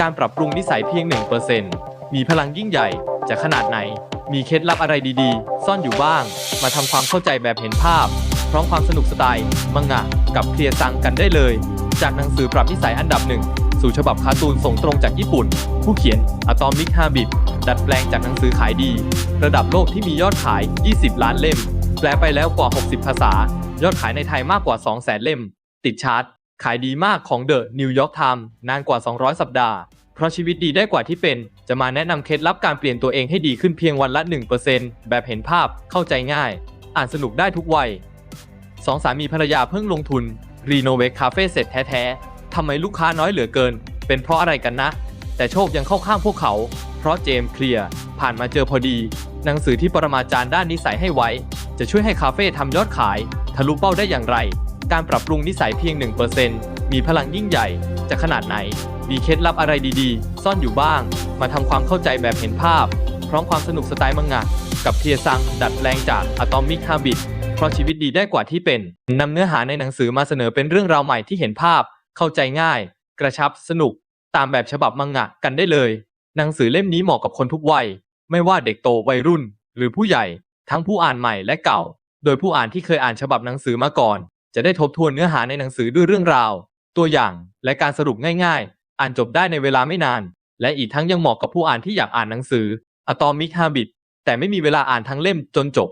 การปรับปรุงนิสัยเพียง 1%มีพลังยิ่งใหญ่จะขนาดไหน มีเคล็ดลับอะไรดีๆ ซ่อนอยู่บ้าง มาทำความเข้าใจแบบเห็นภาพ พร้อมความสนุกสไตล์ มังงะ กับเคลียร์ซังกันได้เลย จากหนังสือปรับนิสัยอันดับหนึ่งสู่ฉบับการ์ตูนส่งตรงจากญี่ปุ่น ผู้เขียน Atomic Habit ดัดแปลงจากหนังสือขายดี ระดับโลกที่มียอดขาย 20 ล้านเล่ม แปลไปแล้วกว่า 60 ภาษา ยอดขายในไทยมากกว่า 200,000 เล่ม ติดชาร์ต ขายดีมากของ The New York Times นานกว่า 200 สัปดาห์ เพราะชีวิตดีได้กว่าที่เป็น จะมาแนะนำเคล็ดลับการเปลี่ยนตัวเองให้ดีขึ้นเพียงวันละ 1%แบบเห็นภาพเข้าใจง่าย อ่านสนุกได้ทุกวัยสองสามีภรรยาเพิ่งลงทุนรีโนเวทคาเฟ่เสร็จแท้ๆทำไมลูกค้าน้อยเหลือเกิน เป็นเพราะอะไรกันนะ แต่โชคยังเข้าข้างพวกเขา เพราะเจมส์เคลียร์ผ่านมาเจอพอดี หนังสือที่ปรมาจารย์ด้านนิสัยให้ไว้ จะช่วยให้คาเฟ่ทำยอดขาย ทะลุเป้าได้อย่างไร การปรับปรุงนิสัยเพียง 1%มีพลังยิ่งใหญ่ จะขนาดไหน มีเคล็ดลับอะไรดีๆ ซ่อนอยู่บ้าง มาทำความเข้าใจแบบเห็นภาพ พร้อมความสนุกสไตล์มังงะ กับเทียซัง ดัดแปลงจาก Atomic Habit เพราะชีวิตดีได้กว่าที่เป็นนำเนื้อหาในหนังสือมาเสนอเป็นเรื่องราวใหม่ที่เห็นภาพ เข้าใจง่าย กระชับสนุก ตามแบบฉบับมังงะกันได้เลย หนังสือเล่มนี้เหมาะกับคนทุกวัย ไม่ว่าเด็กโตวัยรุ่น หรือผู้ใหญ่ ทั้งผู้อ่านใหม่และเก่า โดยผู้อ่านที่เคยอ่านฉบับหนังสือมาก่อน จะได้ทบทวนเนื้อหาในหนังสือด้วยเรื่องราว ตัวอย่าง และการสรุปง่ายๆ อ่านจบได้ในเวลาไม่นาน และอีกทั้งยังเหมาะกับผู้อ่านที่อยากอ่านหนังสือ Atomic Habit แต่ไม่มีเวลาอ่านทั้งเล่มจนจบ